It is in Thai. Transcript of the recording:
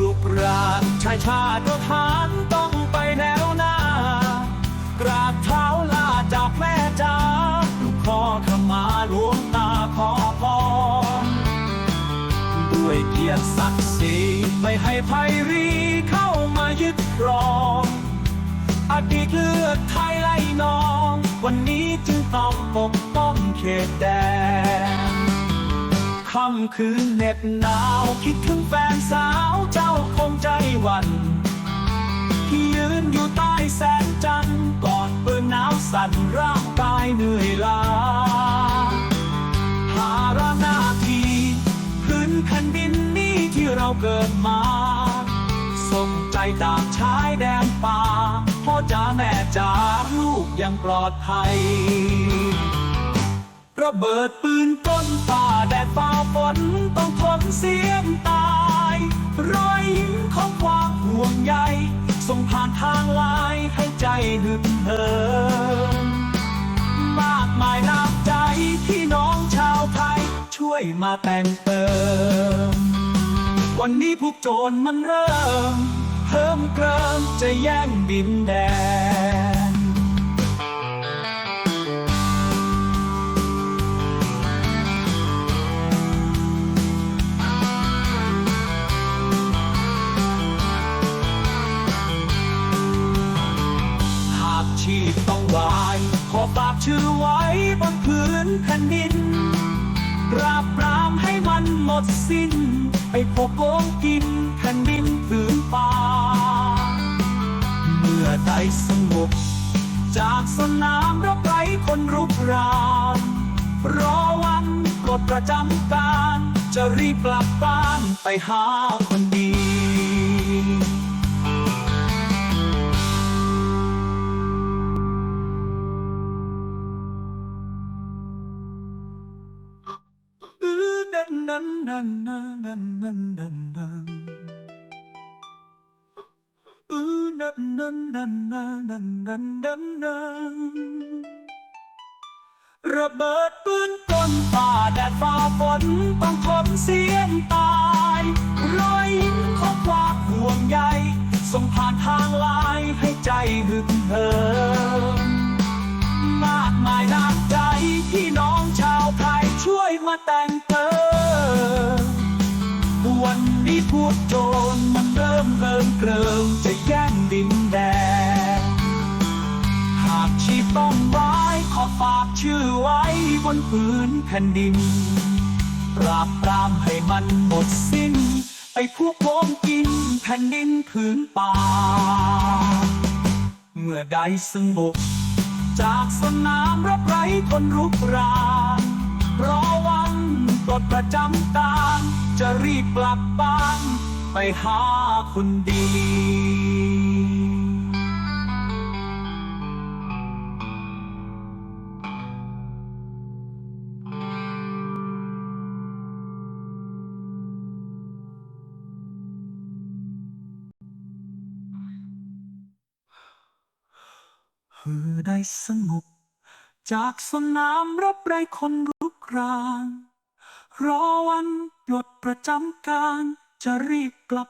รุกรานชายชาติทหารต้องไปแนวหน้า กราบเท้าลาจากแม่จ้าลูกขอขมาหลวงตาขอพรด้วยเกียรติศักดิ์ศรีไม่ให้ภัยรีเข้ามายึดครองอดีตเลือดไทยไล่นอง วันนี้จึงต้องปกป้องเขตแดน ค่ำคืนเหน็บหนาว คิดถึงแฟนสาวเจ้าคงใจวันที่ยืนอยู่ใต้แสงจันทร์กอดปืนหนาวสั่นร่างกายเหนื่อยล้าภาระหน้าที่พื้นแผ่นดินนี้ที่เราเกิดมาส่งใจจากชายแดนป่าพ่อจ๋าแม่จ๋าลูกยังปลอดภัยระเบิดปืนต้นป่า แดดฟ้าฝนต้องทนเสียงตาย รอยยิ้มของความห่วงใยส่งผ่านทางลายให้ใจหึกเหิมมากมายน้ำใจพี่น้องชาวไทย ช่วยมาแต่งเติม วันนี้พวกโจรมันเริ่ม เพิ่มเกริมจะแย่งดินแดน ชื่อไว้บนพื้นแผ่นดิน ปราบปรามให้มันหมดสิ้น ไปพบโกงกินแผ่นดินผืนป่า เมื่อได้สงบจากสนามรบไร้คนรุกรานรอวันกดประจำการ จะรีบกลับบ้านไปหาคนดี ระเบิดปืนต้นป่าแดดฟ้าฝนต้องทนเสียงตายรอยยิ้มของความห่วงใยส่งผ่านทางไลายให้ใจหึกเหิมมากมายน้ำใจพี่น้องชาวไทยช่วยมาแต่ง พวกโจรมันเริ่มเริ่มเกริมจะแย่งดินแดน หากชีต้องไว้ขอฝากชื่อไว้บนพื้นแผ่นดิน ปราบปรามให้มันหมดสิ้นไปพวกโกงกินแผ่นดินผืนป่า เมื่อใดสงบจากสนามรับไร้คนรุกรานรอวันปลดประจำการ จะรีบกลับบ้าน ไปหาคนดี เพื่อได้สงบ จากสนามรับไรคนรุกราน รอวันหยุดประจำการจะรีบกลับ